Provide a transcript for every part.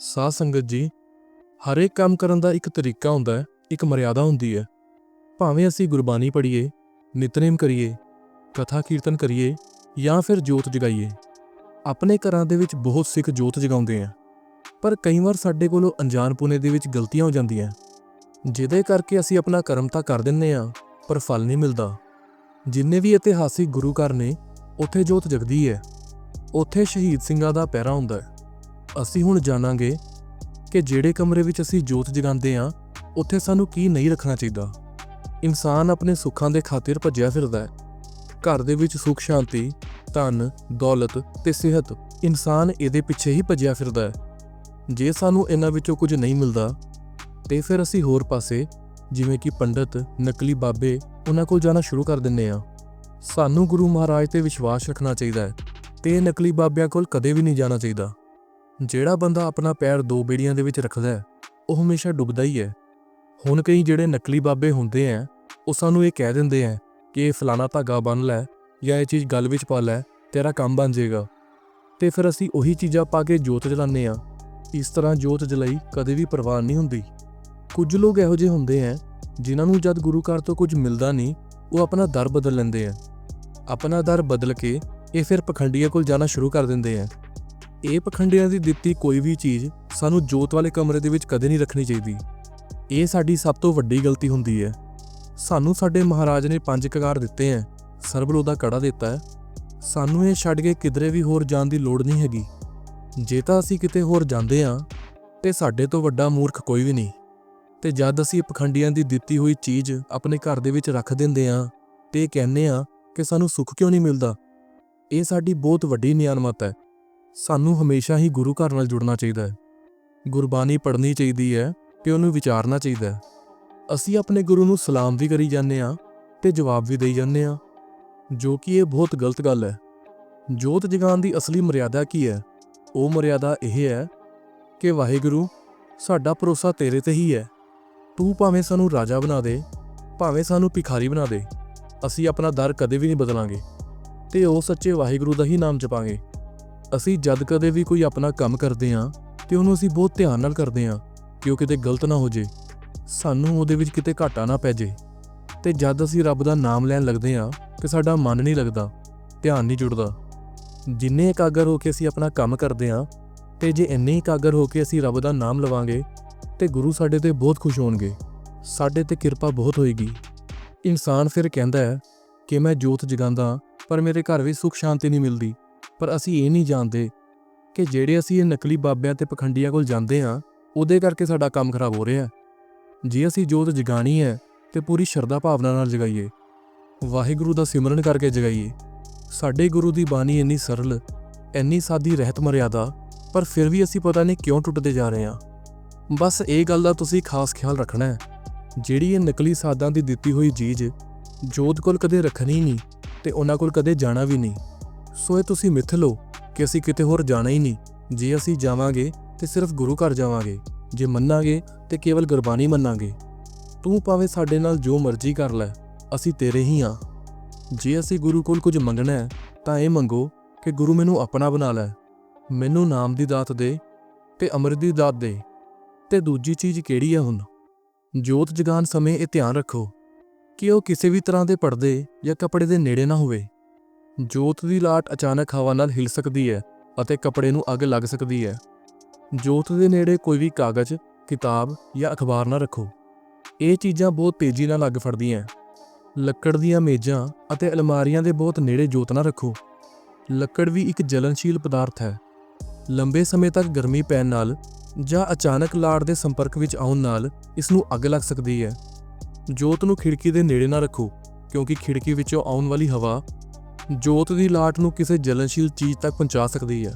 ਸਾਧ ਸੰਗਤ ਜੀ, ਹਰ ਇੱਕ ਕੰਮ ਕਰਨ ਦਾ ਇੱਕ ਤਰੀਕਾ ਹੁੰਦਾ ਹੈ, ਇੱਕ ਮਰਿਆਦਾ ਹੁੰਦੀ ਹੈ। ਭਾਵੇਂ ਅਸੀਂ ਗੁਰਬਾਣੀ ਪੜ੍ਹੀਏ, ਨਿਤਨੇਮ ਕਰੀਏ, ਕਥਾ ਕੀਰਤਨ ਕਰੀਏ ਜਾਂ ਫਿਰ ਜੋਤ ਜਗਾਈਏ, ਆਪਣੇ ਘਰਾਂ ਦੇ ਵਿੱਚ ਬਹੁਤ ਸਿੱਖ ਜੋਤ ਜਗਾਉਂਦੇ ਆ। ਪਰ ਕਈ ਵਾਰ ਸਾਡੇ ਕੋਲੋਂ ਅਣਜਾਣ ਅਣਜਾਣਪੁਣੇ ਦੇ ਵਿੱਚ ਗਲਤੀਆਂ ਹੋ ਜਾਂਦੀਆਂ। ਜਿਹਦੇ ਕਰਕੇ ਅਸੀਂ ਆਪਣਾ ਕਰਮ ਤਾਂ ਕਰ ਦਿੰਨੇ ਆ ਪਰ ਫਲ ਨਹੀਂ ਮਿਲਦਾ। ਜਿੰਨੇ ਵੀ ਇਤਿਹਾਸਿਕ ਗੁਰੂ ਘਰ ਨੇ, ਉੱਥੇ ਜੋਤ ਜਗਦੀ ਹੈ। ਉੱਥੇ ਸ਼ਹੀਦ ਸਿੰਘਾਂ ਦਾ ਪਹਿਰਾ ਹੁੰਦਾ ਹੈ। ਅਸੀਂ ਹੁਣ ਜਾਣਾਂਗੇ ਕਿ ਜਿਹੜੇ ਕਮਰੇ ਵਿੱਚ ਅਸੀਂ ਜੋਤ ਜਗਾਉਂਦੇ ਹਾਂ, ਉੱਥੇ ਸਾਨੂੰ ਕੀ ਨਹੀਂ ਰੱਖਣਾ ਚਾਹੀਦਾ। ਇਨਸਾਨ ਆਪਣੇ ਸੁੱਖਾਂ ਦੇ ਖਾਤਰ ਭੱਜਿਆ ਫਿਰਦਾ ਹੈ। ਘਰ ਦੇ ਵਿੱਚ ਸੁੱਖ, ਸ਼ਾਂਤੀ, ਧਨ, ਦੌਲਤ ਤੇ ਸਿਹਤ, ਇਨਸਾਨ ਇਹਦੇ ਪਿੱਛੇ ਹੀ ਭੱਜਿਆ ਫਿਰਦਾ ਹੈ। ਜੇ ਸਾਨੂੰ ਇਹਨਾਂ ਵਿੱਚੋਂ ਕੁਝ ਨਹੀਂ ਮਿਲਦਾ, ਤੇ ਫਿਰ ਅਸੀਂ ਹੋਰ ਪਾਸੇ, ਜਿਵੇਂ ਕਿ ਪੰਡਤ, ਨਕਲੀ ਬਾਬੇ, ਉਹਨਾਂ ਕੋਲ ਜਾਣਾ ਸ਼ੁਰੂ ਕਰ ਦਿੰਨੇ ਆ ਸਾਨੂੰ ਗੁਰੂ ਮਹਾਰਾਜ ਤੇ ਵਿਸ਼ਵਾਸ ਰੱਖਣਾ ਚਾਹੀਦਾ ਹੈ। ਤੇ ਨਕਲੀ ਬਾਬਿਆਂ ਕੋਲ ਕਦੇ ਵੀ ਨਹੀਂ ਜਾਣਾ ਚਾਹੀਦਾ। ਜਿਹੜਾ ਬੰਦਾ ਆਪਣਾ ਪੈਰ ਦੋ ਬੇੜੀਆਂ ਦੇ ਵਿੱਚ ਰੱਖਦਾ ਹੈ, ਉਹ ਹਮੇਸ਼ਾ ਡੁੱਬਦਾ ਹੀ ਹੈ। ਹੁਣ ਕਈ ਜਿਹੜੇ ਨਕਲੀ ਬਾਬੇ ਹੁੰਦੇ ਆ ਉਹ ਸਾਨੂੰ ਇਹ ਕਹਿ ਦਿੰਦੇ ਆ ਕਿ ਇਹ ਫਲਾਣਾ ਧਾਗਾ ਬੰਨ ਲੈ ਜਾਂ ਇਹ ਚੀਜ਼ ਗਲ ਵਿੱਚ ਪਾ ਲੈ, ਤੇਰਾ ਕੰਮ ਬਣ ਜਾਏਗਾ। ਤੇ ਫਿਰ ਅਸੀਂ ਉਹੀ ਚੀਜ਼ਾਂ ਪਾ ਕੇ ਜੋਤ ਜਲਾਉਂਦੇ ਆ। ਇਸ ਤਰ੍ਹਾਂ ਜੋਤ ਜਲਾਈ ਕਦੇ ਵੀ ਪ੍ਰਵਾਨ ਨਹੀਂ ਹੁੰਦੀ। ਕੁਝ ਲੋਕ ਇਹੋ ਜਿਹੇ ਹੁੰਦੇ ਆ ਜਿਨ੍ਹਾਂ ਨੂੰ ਜਦ ਗੁਰੂ ਘਰ ਤੋਂ ਕੁਝ ਮਿਲਦਾ ਨਹੀਂ, ਉਹ ਆਪਣਾ ਦਰ ਬਦਲ ਲੈਂਦੇ ਆ ਆਪਣਾ ਦਰ ਬਦਲ ਕੇ ਇਹ ਫਿਰ ਪਖੰਡੀਆਂ ਕੋਲ ਜਾਣਾ ਸ਼ੁਰੂ ਕਰ ਦਿੰਦੇ ਆ ਇਹ ਪਖੰਡੀਆਂ ਦੀ ਦਿੱਤੀ ਕੋਈ ਵੀ ਚੀਜ਼ ਸਾਨੂੰ ਜੋਤ ਵਾਲੇ ਕਮਰੇ ਦੇ ਵਿੱਚ ਕਦੇ ਨਹੀਂ ਰੱਖਣੀ ਚਾਹੀਦੀ। ਇਹ ਸਾਡੀ ਸਭ ਤੋਂ ਵੱਡੀ ਗਲਤੀ ਹੁੰਦੀ ਹੈ। ਸਾਨੂੰ ਸਾਡੇ ਮਹਾਰਾਜ ਨੇ ਪੰਜ ਕਕਾਰ ਦਿੱਤੇ ਹੈ ਸਰਬਲੋ ਦਾ ਕੜਾ ਦਿੱਤਾ ਹੈ ਸਾਨੂੰ ਇਹ ਛੱਡ ਕੇ ਕਿਧਰੇ ਵੀ ਹੋਰ ਜਾਣ ਦੀ ਲੋੜ ਨਹੀਂ ਹੈਗੀ। ਜੇ ਤਾਂ ਅਸੀਂ ਕਿਤੇ ਹੋਰ ਜਾਂਦੇ ਹਾਂ ਤੇ ਸਾਡੇ ਤੋਂ ਵੱਡਾ ਮੂਰਖ ਕੋਈ ਵੀ ਨਹੀਂ। ਤੇ ਜਦ ਅਸੀਂ ਪਖੰਡੀਆਂ ਦੀ ਦਿੱਤੀ ਹੋਈ ਚੀਜ਼ ਆਪਣੇ ਘਰ ਦੇ ਵਿੱਚ ਰੱਖ ਦਿੰਦੇ ਹਾਂ ਤੇ ਕਹਿੰਦੇ ਹਾਂ ਕਿ ਸਾਨੂੰ ਸੁੱਖ ਕਿਉਂ ਨਹੀਂ ਮਿਲਦਾ? ਇਹ ਸਾਡੀ ਬਹੁਤ ਵੱਡੀ ਨਿਆਣਮਤ ਹੈ ਸਾਨੂੰ ਹਮੇਸ਼ਾ ਹੀ ਗੁਰੂ ਘਰ ਨਾਲ ਜੁੜਨਾ ਚਾਹੀਦਾ ਹੈ। ਗੁਰਬਾਣੀ ਪੜ੍ਹਨੀ ਚਾਹੀਦੀ ਹੈ ਤੇ ਉਹਨੂੰ ਵਿਚਾਰਨਾ ਚਾਹੀਦਾ ਹੈ। ਅਸੀਂ ਆਪਣੇ ਗੁਰੂ ਨੂੰ ਸਲਾਮ ਵੀ ਕਰੀ ਜਾਂਦੇ ਆ ਤੇ ਜਵਾਬ ਵੀ ਦੇਈ ਜਾਂਦੇ ਆ ਜੋ ਕਿ ਇਹ ਬਹੁਤ ਗਲਤ ਗੱਲ ਹੈ। ਜੋਤ ਜਗਾਉਣ ਦੀ ਅਸਲੀ ਮਰਿਆਦਾ ਕੀ ਹੈ? ਉਹ ਮਰਿਆਦਾ ਇਹ ਹੈ ਕਿ ਵਾਹਿਗੁਰੂ, ਸਾਡਾ ਭਰੋਸਾ ਤੇਰੇ ਤੇ ਹੀ ਹੈ। ਤੂੰ ਭਾਵੇਂ ਸਾਨੂੰ ਰਾਜਾ ਬਣਾ ਦੇ, ਭਾਵੇਂ ਸਾਨੂੰ ਭਿਖਾਰੀ ਬਣਾ ਦੇ, ਅਸੀਂ ਆਪਣਾ ਦਰ ਕਦੇ ਵੀ ਨਹੀਂ ਬਦਲਾਂਗੇ ਤੇ ਉਹ ਸੱਚੇ ਵਾਹਿਗੁਰੂ ਦਾ ਹੀ ਨਾਮ ਜਪਾਂਗੇ। ਅਸੀਂ ਜਦ ਕਦੇ ਵੀ ਕੋਈ ਆਪਣਾ ਕੰਮ ਕਰਦੇ ਹਾਂ ਤੇ ਉਹਨੂੰ ਅਸੀਂ ਬਹੁਤ ਧਿਆਨ ਨਾਲ ਕਰਦੇ ਹਾਂ ਕਿ ਉਹ ਕਿਤੇ ਗਲਤ ਨਾ ਹੋ ਜੇ ਸਾਨੂੰ ਉਹਦੇ ਵਿੱਚ ਕਿਤੇ ਘਾਟਾ ਨਾ ਪੈ ਜੇ ਤੇ ਜਦ ਅਸੀਂ ਰੱਬ ਦਾ ਨਾਮ ਲੈਣ ਲੱਗਦੇ ਹਾਂ ਤੇ ਸਾਡਾ ਮਨ ਨਹੀਂ ਲੱਗਦਾ, ਧਿਆਨ ਨਹੀਂ ਜੁੜਦਾ। ਜਿੰਨੇ ਇਕਾਗਰ ਹੋ ਕੇ ਅਸੀਂ ਆਪਣਾ ਕੰਮ ਕਰਦੇ ਹਾਂ ਤੇ ਜੇ ਇੰਨੇ ਇਕਾਗਰ ਹੋ ਕੇ ਅਸੀਂ ਰੱਬ ਦਾ ਨਾਮ ਲਵਾਂਗੇ ਤੇ ਗੁਰੂ ਸਾਡੇ ਤੇ ਬਹੁਤ ਖੁਸ਼ ਹੋਣਗੇ, ਸਾਡੇ ਤੇ ਕਿਰਪਾ ਬਹੁਤ ਹੋਏਗੀ। ਇਨਸਾਨ ਫਿਰ ਕਹਿੰਦਾ ਹੈ ਕਿ ਮੈਂ ਜੋਤ ਜਗਾਉਂਦਾ ਪਰ ਮੇਰੇ ਘਰ ਵਿੱਚ ਸੁੱਖ ਸ਼ਾਂਤੀ ਨਹੀਂ ਮਿਲਦੀ। ਪਰ ਅਸੀਂ ਇਹ ਨਹੀਂ ਜਾਣਦੇ ਕਿ ਜਿਹੜੇ ਅਸੀਂ ਇਹ ਨਕਲੀ ਬਾਬਿਆਂ ਤੇ ਪਖੰਡੀਆਂ ਕੋਲ ਜਾਂਦੇ ਹਾਂ, ਉਹਦੇ ਕਰਕੇ ਸਾਡਾ ਕੰਮ ਖਰਾਬ ਹੋ ਰਿਹਾ ਹੈ। ਜੇ ਅਸੀਂ ਜੋਤ ਜਗਾਣੀ ਹੈ, ਤੇ ਪੂਰੀ ਸ਼ਰਧਾ ਭਾਵਨਾ ਨਾਲ ਜਗਾਈਏ। ਵਾਹਿਗੁਰੂ ਦਾ ਸਿਮਰਨ ਕਰਕੇ ਜਗਾਈਏ। ਸਾਡੇ ਗੁਰੂ ਦੀ ਬਾਣੀ ਇੰਨੀ ਸਰਲ, ਇੰਨੀ ਸਾਦੀ ਰਹਿਤ ਮਰਿਆਦਾ, ਪਰ ਫਿਰ ਵੀ ਅਸੀਂ ਪਤਾ ਨਹੀਂ ਕਿਉਂ ਟੁੱਟਦੇ ਜਾ ਰਹੇ ਹਾਂ। ਬਸ ਇਹ ਗੱਲ ਦਾ ਤੁਸੀਂ ਖਾਸ ਖਿਆਲ ਰੱਖਣਾ ਹੈ। ਜਿਹੜੀ ਇਹ ਨਕਲੀ ਸਾਧਾਂ ਦੀ ਦਿੱਤੀ ਹੋਈ ਚੀਜ਼ ਜੋਤ ਕੋਲ ਕਦੇ ਰੱਖਣੀ ਨਹੀਂ, ਤੇ ਉਹਨਾਂ ਕੋਲ ਕਦੇ ਜਾਣਾ ਵੀ ਨਹੀਂ। ਸੋ ਇਹ ਤੁਸੀਂ ਮਿੱਥ ਲਓ ਕਿ ਅਸੀਂ ਕਿਤੇ ਹੋਰ ਜਾਣਾ ਹੀ ਨਹੀਂ। ਜੇ ਅਸੀਂ ਜਾਵਾਂਗੇ ਤੇ ਸਿਰਫ ਗੁਰੂ ਘਰ ਜਾਵਾਂਗੇ। ਜੇ ਮੰਨਾਂਗੇ ਤੇ ਕੇਵਲ ਗੁਰਬਾਣੀ ਮੰਨਾਂਗੇ। ਤੂੰ ਭਾਵੇਂ ਸਾਡੇ ਨਾਲ ਜੋ ਮਰਜ਼ੀ ਕਰ ਲੈ, ਅਸੀਂ ਤੇਰੇ ਹੀ ਹਾਂ। ਜੇ ਅਸੀਂ ਗੁਰੂ ਕੋਲ ਕੁਝ ਮੰਗਣਾ ਹੈ, ਤਾਂ ਇਹ ਮੰਗੋ ਕਿ ਗੁਰੂ ਮੈਨੂੰ ਆਪਣਾ ਬਣਾ ਲੈ। ਮੈਨੂੰ ਨਾਮ ਦੀ ਦਾਤ ਦੇ ਤੇ ਅੰਮ੍ਰਿਤ ਦੀ ਦਾਤ ਦੇ। ਤੇ ਦੂਜੀ ਚੀਜ਼ ਕਿਹੜੀ ਹੈ ਹੁਣ? ਜੋਤ ਜਗਾਨ ਸਮੇਂ ਇਹ ਧਿਆਨ ਰੱਖੋ ਕਿ ਉਹ ਕਿਸੇ ਵੀ ਤਰ੍ਹਾਂ ਦੇ ਪਰਦੇ ਜਾਂ ਕੱਪੜੇ ਦੇ ਨੇੜੇ ਨਾ ਹੋਵੇ। ਜੋਤ ਦੀ ਲਾਟ ਅਚਾਨਕ ਹਵਾ ਨਾਲ ਹਿਲ ਸਕਦੀ ਹੈ ਅਤੇ ਕੱਪੜੇ ਨੂੰ ਅੱਗ ਲੱਗ ਸਕਦੀ ਹੈ। ਜੋਤ ਦੇ ਨੇੜੇ ਕੋਈ ਵੀ ਕਾਗਜ਼, ਕਿਤਾਬ ਜਾਂ ਅਖਬਾਰ ਨਾ ਰੱਖੋ। ਇਹ ਚੀਜ਼ਾਂ ਬਹੁਤ ਤੇਜ਼ੀ ਨਾਲ ਅੱਗ ਫੜਦੀਆਂ ਲੱਕੜ ਦੀਆਂ ਮੇਜ਼ਾਂ ਅਤੇ ਅਲਮਾਰੀਆਂ ਦੇ ਬਹੁਤ ਨੇੜੇ ਜੋਤ ਨਾ ਰੱਖੋ। ਲੱਕੜ ਵੀ ਇੱਕ ਜਲਨਸ਼ੀਲ ਪਦਾਰਥ ਹੈ। ਲੰਬੇ ਸਮੇਂ ਤੱਕ ਗਰਮੀ ਪੈਣ ਨਾਲ ਜਾਂ ਅਚਾਨਕ ਲਾੜ ਦੇ ਸੰਪਰਕ ਵਿੱਚ ਆਉਣ ਨਾਲ ਇਸ ਨੂੰ ਅੱਗ ਲੱਗ ਸਕਦੀ ਹੈ। ਜੋਤ ਨੂੰ ਖਿੜਕੀ ਦੇ ਨੇੜੇ ਨਾ ਰੱਖੋ, ਕਿਉਂਕਿ ਖਿੜਕੀ ਵਿੱਚੋਂ ਆਉਣ ਵਾਲੀ ਹਵਾ ਜੋਤ ਦੀ ਲਾਟ ਨੂੰ ਕਿਸੇ ਜਲਨਸ਼ੀਲ ਚੀਜ਼ ਤੱਕ ਪਹੁੰਚਾ ਸਕਦੀ ਹੈ।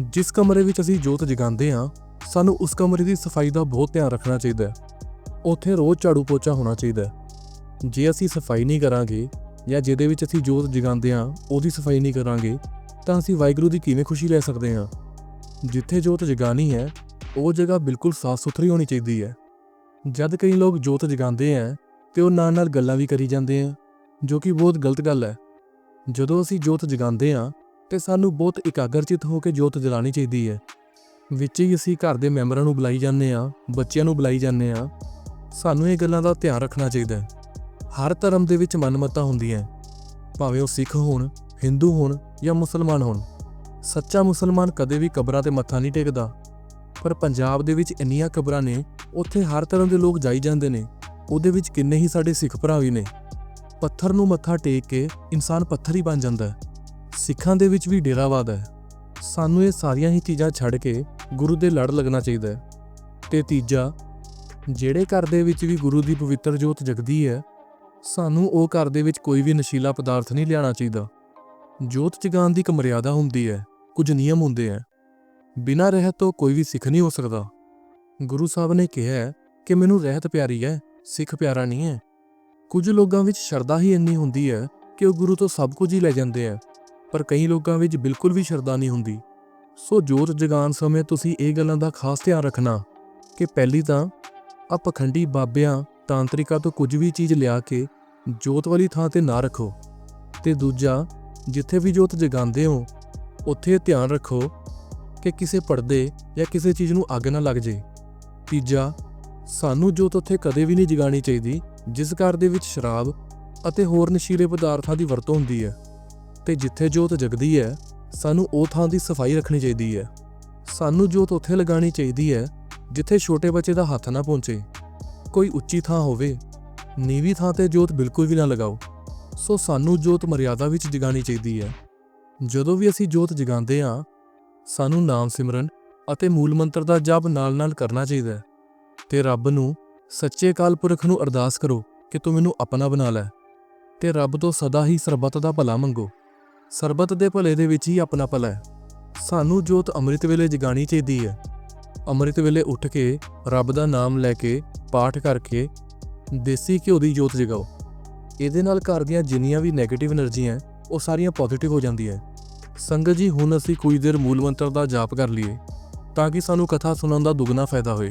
ਜਿਸ ਕਮਰੇ ਵਿੱਚ ਅਸੀਂ ਜੋਤ ਜਗਾਉਂਦੇ ਹਾਂ, ਸਾਨੂੰ ਉਸ ਕਮਰੇ ਦੀ ਸਫ਼ਾਈ ਦਾ ਬਹੁਤ ਧਿਆਨ ਰੱਖਣਾ ਚਾਹੀਦਾ ਹੈ। ਉੱਥੇ ਰੋਜ਼ ਝਾੜੂ ਪੋਚਾ ਹੋਣਾ ਚਾਹੀਦਾ ਹੈ। ਜੇ ਅਸੀਂ ਸਫ਼ਾਈ ਨਹੀਂ ਕਰਾਂਗੇ ਜਾਂ ਜਿਹਦੇ ਵਿੱਚ ਅਸੀਂ ਜੋਤ ਜਗਾਉਂਦੇ ਹਾਂ, ਉਹਦੀ ਸਫ਼ਾਈ ਨਹੀਂ ਕਰਾਂਗੇ, ਤਾਂ ਅਸੀਂ ਵਾਹਿਗੁਰੂ ਦੀ ਕਿਵੇਂ ਖੁਸ਼ੀ ਲੈ ਸਕਦੇ ਹਾਂ? ਜਿੱਥੇ ਜੋਤ ਜਗਾਣੀ ਹੈ, ਉਹ ਜਗ੍ਹਾ ਬਿਲਕੁਲ ਸਾਫ਼ ਸੁਥਰੀ ਹੋਣੀ ਚਾਹੀਦੀ ਹੈ। ਜਦ ਕਈ ਲੋਕ ਜੋਤ ਜਗਾਉਂਦੇ ਆ ਤੇ ਉਹ ਨਾਲ ਨਾਲ ਗੱਲਾਂ ਵੀ ਕਰੀ ਜਾਂਦੇ ਆ ਜੋ ਕਿ ਬਹੁਤ ਗਲਤ ਗੱਲ ਹੈ। ਜਦੋਂ ਅਸੀਂ ਜੋਤ ਜਗਾਉਂਦੇ ਹਾਂ, ਤੇ ਸਾਨੂੰ ਬਹੁਤ ਇਕਾਗਰਚਿਤ ਹੋ ਕੇ ਜੋਤ ਜਲਾਣੀ ਚਾਹੀਦੀ ਹੈ। ਵਿੱਚ ਹੀ ਅਸੀਂ ਘਰ ਦੇ ਮੈਂਬਰਾਂ ਨੂੰ ਬੁਲਾਈ ਜਾਂਦੇ ਆ ਬੱਚਿਆਂ ਨੂੰ ਬੁਲਾਈ ਜਾਂਦੇ ਆ ਸਾਨੂੰ ਇਹ ਗੱਲਾਂ ਦਾ ਧਿਆਨ ਰੱਖਣਾ ਚਾਹੀਦਾ ਹੈ। ਹਰ ਧਰਮ ਦੇ ਵਿੱਚ ਮਨਮਤਾਂ ਹੁੰਦੀਆਂ ਭਾਵੇਂ ਉਹ ਸਿੱਖ ਹੋਣ, ਹਿੰਦੂ ਹੋਣ ਜਾਂ ਮੁਸਲਮਾਨ ਹੋਣ। ਸੱਚਾ ਮੁਸਲਮਾਨ ਕਦੇ ਵੀ ਕਬਰਾਂ ਤੇ ਮੱਥਾ ਨਹੀਂ ਟੇਕਦਾ। ਪਰ ਪੰਜਾਬ ਦੇ ਵਿੱਚ ਇੰਨੀਆਂ ਕਬਰਾਂ ਨੇ, ਉੱਥੇ ਹਰ ਤਰ੍ਹਾਂ ਦੇ ਲੋਕ ਜਾਈ ਜਾਂਦੇ ਨੇ। ਉਹਦੇ ਵਿੱਚ ਕਿੰਨੇ ਹੀ ਸਾਡੇ ਸਿੱਖ ਭਰਾ ਵੀ ਨੇ। ਪੱਥਰ ਨੂੰ ਮੱਥਾ ਟੇਕ ਕੇ ਇਨਸਾਨ ਪੱਥਰ ਹੀ ਬਣ ਜਾਂਦਾ ਹੈ। ਸਿੱਖਾਂ ਦੇ ਵਿੱਚ ਵੀ ਡੇਰਾਵਾਦ ਹੈ। ਸਾਨੂੰ ਇਹ ਸਾਰੀਆਂ ਹੀ ਚੀਜ਼ਾਂ ਛੱਡ ਕੇ ਗੁਰੂ ਦੇ ਲੜ ਲੱਗਣਾ ਚਾਹੀਦਾ ਹੈ। ਤੇ ਤੀਜਾ, ਜਿਹੜੇ ਘਰ ਦੇ ਵਿੱਚ ਵੀ ਗੁਰੂ ਦੀ ਪਵਿੱਤਰ ਜੋਤ ਜਗਦੀ ਹੈ, ਸਾਨੂੰ ਉਹ ਘਰ ਦੇ ਵਿੱਚ ਕੋਈ ਵੀ ਨਸ਼ੀਲਾ ਪਦਾਰਥ ਨਹੀਂ ਲਿਆਣਾ ਚਾਹੀਦਾ। ਜੋਤ ਜਗਾਉਣ ਦੀ ਇੱਕ ਮਰਿਆਦਾ ਹੁੰਦੀ ਹੈ, ਕੁਝ ਨਿਯਮ ਹੁੰਦੇ ਹੈ। ਬਿਨਾਂ ਰਹਿਤ ਤੋਂ ਕੋਈ ਵੀ ਸਿੱਖ ਨਹੀਂ ਹੋ ਸਕਦਾ। ਗੁਰੂ ਸਾਹਿਬ ਨੇ ਕਿਹਾ ਕਿ ਮੈਨੂੰ ਰਹਿਤ ਪਿਆਰੀ ਹੈ, ਸਿੱਖ ਪਿਆਰਾ ਨਹੀਂ ਹੈ। ਕੁਝ ਲੋਕਾਂ ਵਿੱਚ ਸ਼ਰਧਾ ਹੀ ਇੰਨੀ ਹੁੰਦੀ ਹੈ ਕਿ ਉਹ ਗੁਰੂ ਤੋਂ ਸਭ ਕੁਝ ਹੀ ਲੈ ਜਾਂਦੇ ਆ, ਪਰ ਕਈ ਲੋਕਾਂ ਵਿੱਚ ਬਿਲਕੁਲ ਵੀ ਸ਼ਰਧਾ ਨਹੀਂ ਹੁੰਦੀ। ਸੋ ਜੋਤ ਜਗਾਉਣ ਸਮੇਂ ਤੁਸੀਂ ਇਹ ਗੱਲਾਂ ਦਾ ਖਾਸ ਧਿਆਨ ਰੱਖਣਾ ਕਿ ਪਹਿਲੀ ਤਾਂ ਆ ਪਖੰਡੀ ਬਾਬਿਆਂ, ਤਾਂਤਰਿਕਾ ਤੋਂ ਕੁਝ ਵੀ ਚੀਜ਼ ਲਿਆ ਕੇ ਜੋਤ ਵਾਲੀ ਥਾਂ ਤੇ ਨਾ ਰੱਖੋ। ਤੇ ਦੂਜਾ, ਜਿੱਥੇ ਵੀ ਜੋਤ ਜਗਾਉਂਦੇ ਹੋ, ਉੱਥੇ ਇਹ ਧਿਆਨ ਰੱਖੋ ਕਿ ਕਿਸੇ ਪਰਦੇ ਜਾਂ ਕਿਸੇ ਚੀਜ਼ ਨੂੰ ਅੱਗ ਨਾ ਲੱਗ ਜੇ। ਤੀਜਾ, ਸਾਨੂੰ ਜੋਤ ਉੱਥੇ ਕਦੇ ਵੀ ਨਹੀਂ ਜਗਾਣੀ ਚਾਹੀਦੀ ਜਿਸ ਘਰ ਦੇ ਵਿੱਚ ਸ਼ਰਾਬ ਅਤੇ ਹੋਰ ਨਸ਼ੀਲੇ ਪਦਾਰਥਾਂ ਦੀ ਵਰਤੋਂ ਹੁੰਦੀ ਹੈ ਤੇ ਜਿੱਥੇ ਜੋਤ ਜਗਦੀ ਹੈ, ਸਾਨੂੰ ਉਹ ਥਾਂ ਦੀ ਸਫ਼ਾਈ ਰੱਖਣੀ ਚਾਹੀਦੀ ਹੈ। ਸਾਨੂੰ ਜੋਤ ਉੱਥੇ ਲਗਾਉਣੀ ਚਾਹੀਦੀ ਹੈ ਜਿੱਥੇ ਛੋਟੇ ਬੱਚੇ ਦਾ ਹੱਥ ਨਾ ਪਹੁੰਚੇ ਕੋਈ ਉੱਚੀ ਥਾਂ ਹੋਵੇ, ਨੀਵੀਂ ਥਾਂ ਤੇ ਜੋਤ ਬਿਲਕੁਲ ਵੀ ਨਾ ਲਗਾਓ। ਸੋ ਸਾਨੂੰ ਜੋਤ ਮਰਿਆਦਾ ਵਿੱਚ ਜਗਾਉਣੀ ਚਾਹੀਦੀ ਹੈ। ਜਦੋਂ ਵੀ ਅਸੀਂ ਜੋਤ ਜਗਾਉਂਦੇ ਹਾਂ, ਸਾਨੂੰ ਨਾਮ ਸਿਮਰਨ ਅਤੇ ਮੂਲ ਮੰਤਰ ਦਾ ਜਪ ਨਾਲ-ਨਾਲ ਕਰਨਾ ਚਾਹੀਦਾ ਹੈ ਤੇ ਰੱਬ ਨੂੰ ਸੱਚੇ ਅਕਾਲ ਪੁਰਖ ਨੂੰ ਅਰਦਾਸ ਕਰੋ ਕਿ ਤੂੰ ਮੈਨੂੰ ਆਪਣਾ ਬਣਾ ਲੈ ਤੇ ਰੱਬ ਤੋਂ ਸਦਾ ਹੀ ਸਰਬੱਤ ਦਾ ਭਲਾ ਮੰਗੋ। ਸਰਬੱਤ ਦੇ ਭਲੇ ਦੇ ਵਿੱਚ ਹੀ ਆਪਣਾ ਭਲਾ ਹੈ। ਸਾਨੂੰ ਜੋਤ ਅੰਮ੍ਰਿਤ ਵੇਲੇ ਜਗਾਣੀ ਚਾਹੀਦੀ ਹੈ। ਅੰਮ੍ਰਿਤ ਵੇਲੇ ਉੱਠ ਕੇ ਰੱਬ ਦਾ ਨਾਮ ਲੈ ਕੇ ਪਾਠ ਕਰਕੇ ਦੇਸੀ ਘਿਓ ਦੀ ਜੋਤ ਜਗਾਓ। ਇਹਦੇ ਨਾਲ ਘਰ ਦੀਆਂ ਜਿੰਨੀਆਂ ਵੀ 네ਗੇਟਿਵ એનર્ਜੀਆਂ ਉਹ ਸਾਰੀਆਂ ਪੋਜ਼ਿਟਿਵ ਹੋ ਜਾਂਦੀਆਂ ਸੰਗਤ ਜੀ, ਹੁਣ ਅਸੀਂ ਕੁਝ ਦੇਰ ਮੂਲ ਮੰਤਰ ਦਾ ਜਾਪ ਕਰ ਲਈਏ ਤਾਂ ਕਿ ਸਾਨੂੰ ਕਥਾ ਸੁਣਨ ਦਾ ਦੁੱਗਣਾ ਫਾਇਦਾ ਹੋਵੇ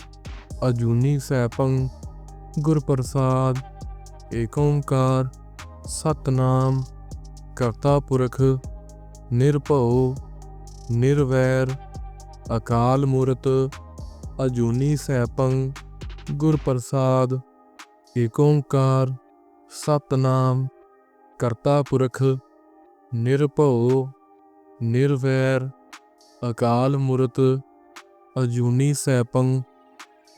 ਅਜੂਨੀ ਸੈਭੰ ਗੁਰ ਪ੍ਰਸਾਦ ਏਕ ਓੰਕਾਰ ਸਤਨਾਮ, ਕਰਤਾ ਪੁਰਖ, ਨਿਰਭਉ, ਨਿਰਵੈਰ, ਅਕਾਲ ਮੂਰਤ, ਅਜੂਨੀ ਸੈਭੰ ਗੁਰ ਪ੍ਰਸਾਦ ਏਕ ਓੰਕਾਰ ਸਤਨਾਮ, ਕਰਤਾ ਪੁਰਖ, ਨਿਰਭਉ, ਨਿਰਵੈਰ, ਅਕਾਲ ਮੂਰਤ, ਅਜੂਨੀ ਸੈਭੰ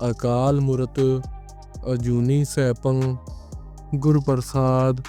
ਅਕਾਲ ਮੂਰਤ ਅਜੂਨੀ ਸੈਭੰ ਗੁਰ ਪ੍ਰਸਾਦ